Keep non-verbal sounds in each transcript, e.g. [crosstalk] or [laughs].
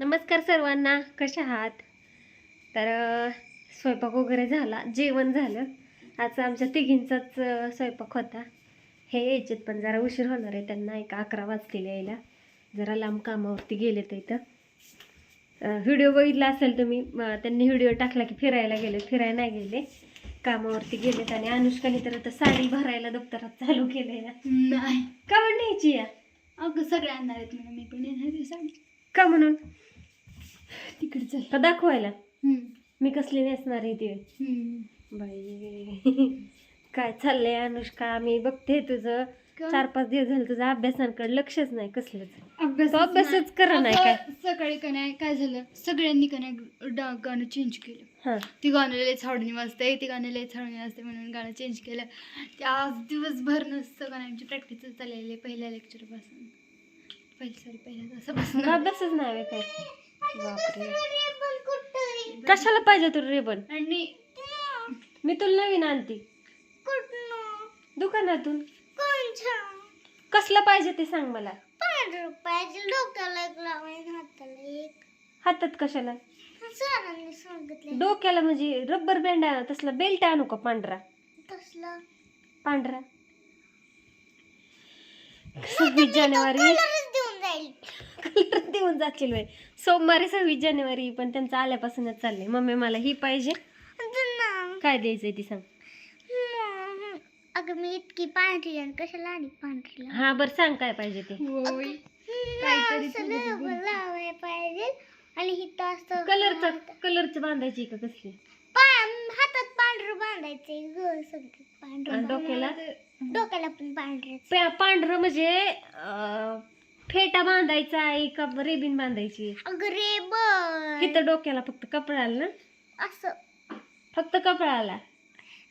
नमस्कार सर्वांना कशा आहात? तर स्वयंपाक वगैरे झाला जेवण झालं. आज आमच्या तिघींचाच स्वयंपाक होता. हे यायचेत पण जरा उशीर होणार आहे त्यांना एक अकरा वाजतील यायला. जरा लांब कामावरती गेले तर इथं व्हिडिओ बघितला असेल तुम्ही त्यांनी व्हिडिओ टाकला की फिरायला गेले फिरायला नाही गेले. कामावरती गेलेत आणि अनुष्काने तर आता साडी भरायला दप्तरात चालू केलंय ना नाही. का पण न्यायची या? अगं सगळे आणणार आहेत म्हणून मी पण येणार साडी. का म्हणून? तिकडे चल. का दाखवायला. मी कसली नेसणार आहे ती. बाई. काय चाललंय अनुष्का? मी बघते तुझं? चार पाच दिवस झाले तुझं अभ्यासांकडे लक्षच नाही कसलंच. अभ्यास अभ्यासच करा नाही काय. सकाळी का नाही काय झालं? सगळ्यांनी का नाही डा- गाणं चेंज केलं. हा. ती गाणं लय छावडणी वाजते ती गाणं लय छावडणी वाजते म्हणून गाणं चेंज केलं. ते आज दिवसभर नसतं गाण्यांची प्रॅक्टिस चाललेली आहे पहिल्या लेक्चरपासून पहिली सॉरी पहिल्या तासापासून. अभ्यासच नाही काय बापरे. कशाला पाहिजे तुला रेबन? आणि मी तुला नवीन आणते. दुकानातून. कसलं पाहिजे ते सांग मला. हातात कशाला? डोक्याला म्हणजे रब्बर बँड आणा तसला बेल्ट आणू का पांढरा? पांढरा. सव्वीस जानेवारी. कलर देऊन जातील बाई. सोमवारी सव्वीस जानेवारी पण त्यांचं आल्यापासूनच चाललंय. मम्मी मला ही पाहिजे. काय द्यायचंय ती सांग. अगं मी इतकी पांढरी आणि कशाला आणि पांढरी हा बरं सांग काय पाहिजे ते. लावाय पाहिजे. आणि हिथं असं कलरचा कलरचं बांधायची का कसली? पा- हातात पांढरं बांधायचंय ग सगळं पांढरं आणि डोक्याला? डोक्याला पण पांढरं पांढरं म्हणजे अं, फेटा बांधायचा आहे का रेबीन बांधायची. अगं रे बन इथं डोक्याला फक्त कपडाला ना? असं. फक्त कपडाला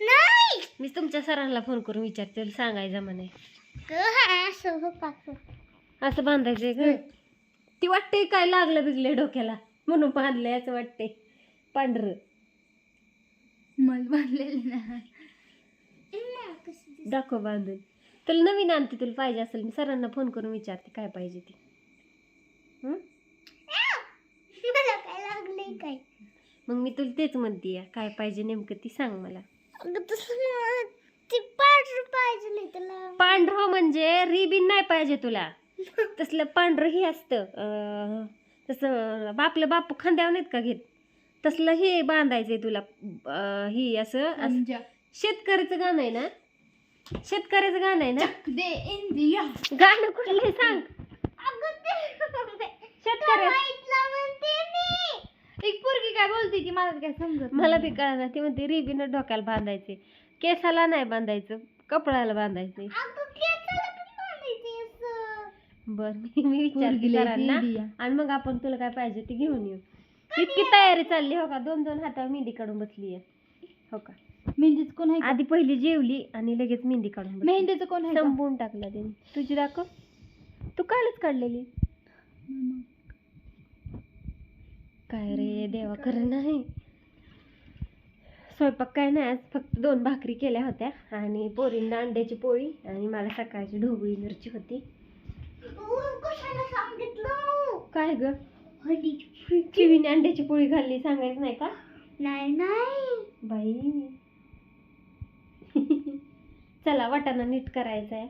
नाही. मी तुमच्या सरांना फोन करून विचारते सांगायचं म्हणे. ग हा, असं हो पाक असं बांधायचंय का? ती वाटते काय लागलं बिगले डोक्याला. म्हणून बांधलंय असं वाटते पांढरं. मला बांधलेलं ना दाखव बांधून. तुला नवीन आणते तुला पाहिजे असेल मी सरांना फोन करून विचारते काय पाहिजे ते. मग मी तुला तेच म्हणते काय पाहिजे नेमकं ती सांग मला. पांढरं म्हणजे रिबिन नाही पाहिजे तुला. तसलं पांढरं हे असतं तसं आपलं बापू खांद्यावर नाहीत का घेत? तसलं हे बांधायचंय तुला ही असं शेतकऱ्याचं गाणं आहे ना? शेतकऱ्याचं गाणं आहे ना? दे इंडिया. गाणं कुठलं आहे सांग? एक पोरगी काय बोलते ती मला काय समजत मला बी कळणार ती म्हणते रिबिन डोक्याला बांधायचे. केसाला नाही बांधायचं कपड्याला बांधायचे. बर मी मी विचारते पोरगी लय सरांना वेडी आहे. आणि मग आपण तुला काय पाहिजे ते घेऊन येऊ. इतकी तयारी चालली हो का? दोन दोन हातावर मेहंदी काढून बसली हो का? मेहंदीचं कोण आहे का? आधी पहिली जेवली आणि लगेच मेहंदी काढून बसली. मेहंदीचं कोण आहे का? संपवून टाकला त्याने तुझी दाखव. तू कालच काढलेली. काय रे देवा खरं नाही. स्वयंपाक काय नाही आज फक्त दोन भाकरी केल्या होत्या आणि पोरींना अंड्याची पोळी आणि मला सकाळची ढोबळी मिरची होती. तू कशाला सांगितलं? काय ग? चिवीने अंड्याची पोळी खाल्ली सांगायचं नाही का? नाही नाही. बाई. चला वाटाणा नीट करायचा आहे.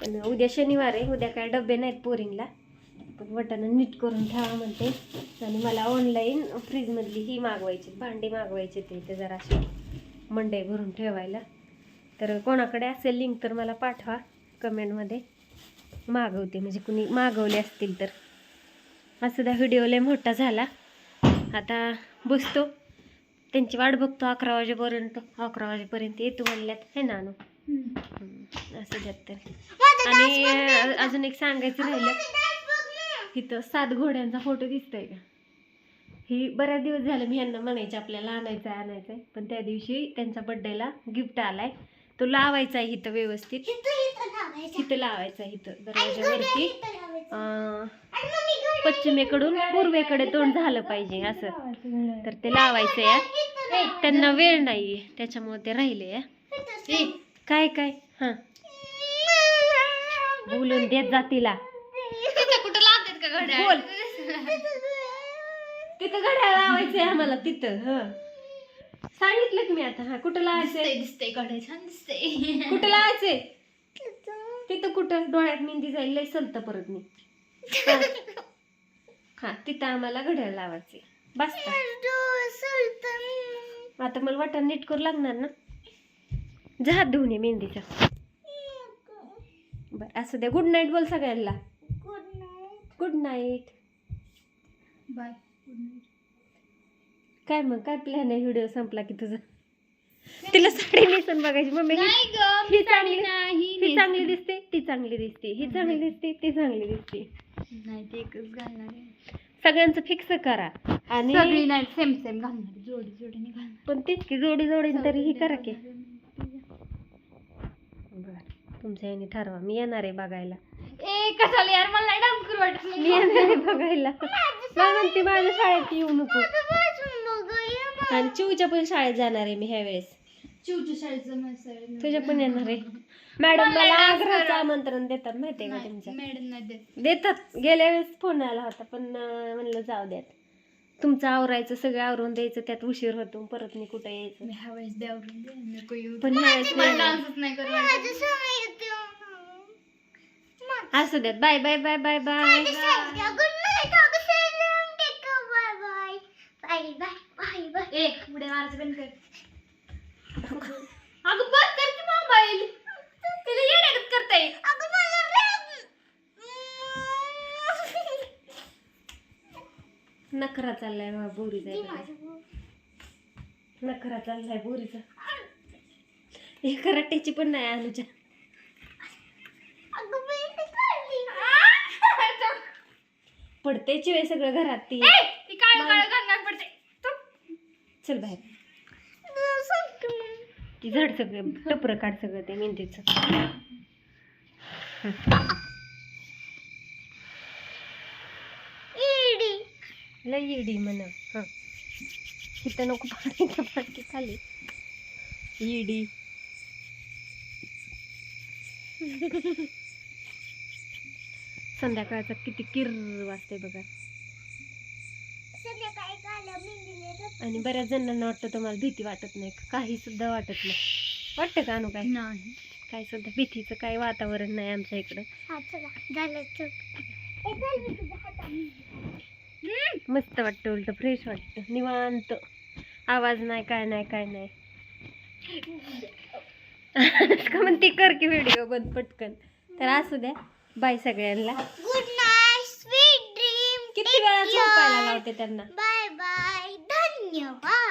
पण उद्या शनिवार आहे उद्या काय डबे नाहीत पोरिंगला पण वाटाणा नीट करून ठेवा म्हणते. आणि मला ऑनलाईन फ्रीजमधली ही मागवायची भांडी मागवायची ते ते जराशी मंडई भरून ठेवायला. तर कोणाकडे असेल लिंक तर मला पाठवा कमेंटमध्ये मागवते म्हणजे कुणी मागवले असतील तर. असं सुद्धा व्हिडिओ लय मोठा झाला. आता बसतो. त्यांची वाट बघतो अकरा वाजेपर्यंत अकरा वाजेपर्यंत येतो म्हणल्यात हे ना असं द्यात तर. आणि अजून एक सांगायचं राहिलं. इथं सात घोड्यांचा फोटो दिसतोय का? ही बऱ्याच दिवस झाले मी यांना म्हणायचे आपल्याला आणायचं आहे आणायचं आहे पण त्या दिवशी त्यांच्या बड्डेला गिफ्ट आलाय. तो लावायचा आहे इथं व्यवस्थित. इथं इथं लावायचं. इथं लावायचा आहे इथं दरवाजावरती. पश्चिमेकडून पूर्वेकडे तोंड झालं पाहिजे असं. तर ते लावायचं या. त्यांना वेळ नाहीये. त्याच्यामुळे ते राहिले या काय काय? हा. बोलून देत जा तिला. तिथं कुठं लावतात का घड्याळ. तिथं घड्याळ लावायचंय आम्हाला तिथं ह. सांगितलं की मी आता हा कुठं लावायचंय? दिसतंयकडे छान दिसतंय. कुठं लावायचंय? तिथं कुठं? डोळ्यात मेहंदी जाईल लय सलत परत मी. हा. तिथं आम्हाला घड्याळ लावायचे बसता. आता मला वाटण नीट करू लागणार ना? जा धुवून ये मेहंदीचा. बरं असं द्या. गुड नाईट बोल सगळ्यांना. गुड नाईट बाय काय मग? काय प्लॅन आहे? व्हिडिओ संपला की तुझा? तिला साडी नेसून बघायची. मम्मी ही ही चांगली नाही ही चांगली दिसते ती चांगली दिसते ही चांगली दिसते ती चांगली दिसते. नाही ते एकच घालणार आहे. सगळ्यांचं फिक्स करा. सगळी आणि नाही सेम सेम घालणार जोडी जोडीने घालणार. पण तीच की जोडी जोडीने तरी ही करा की. बरं तुमच्या याने ठरवा. मी येणार आहे बघायला. ए कशाला यार? मला नाही डान्स करू वाटत मी येणार आहे बघायला. मला म्हणते माझ्या शाळेत येऊ नको. आणि चिवच्या पण शाळेत जाणार आहे मी ह्या वेळेस चिवच्या शाळेचं मस्त तुझ्या पण येणार आहे. [laughs] मॅडम मला आग्रहाचं. आमंत्रण देतात माहितीये का तुमच्या मॅडम नाही देत. देतात. गेल्या वेळेस फोन आला होता पण अं, म्हणलं जाऊ द्यात. तुमचं आवरायचं सगळं आवरून द्यायचं त्यात उशीर होतो परत मी कुठं यायचं? मी ह्या वेळेस द्यावरून दे नको येऊ पण ह्या वेळेस मला नाही येणार. डान्सच नाही करू वाटत. असू द्यात. Bye bye bye bye bye ए पुढे मारायचं बंद कर. अगं बंद कर की मोबाईल तिला येण्यागत करताय. नखरा चाललाय बा बोरीचा नखरा चाललाय बोरीचा. हे कराट्याची पण नाही अनुच्या पडतेची वेळ सगळं घरात ती काळ काळ घालणार पडते. चल बाहेर. ती झाड सगळं टपर काढ सगळं ते मेहंदीचं लय इडी म्हण हं. इथं नको पाडायचं पाडकी खाली. इडी. [laughs] संध्याकाळचा किती किर वाजते बघा. आणि बऱ्याच जणांना वाटतं तुम्हाला भीती वाटत नाही. काही सुद्धा वाटत नाही. वाटतं का अनु काय नाही. काय सुद्धा भीतीचं काय वातावरण नाही आमच्या इकडं. मस्त वाटतं उलट फ्रेश वाटतं. निवांत. आवाज नाही काय नाही काय नाही. [laughs] का म्हणते कर की व्हिडिओ बंद पटकन. तर असू द्या. बाय सगळ्यांना. झोपायला लावते त्यांना. Bye bye. धन्यवाद.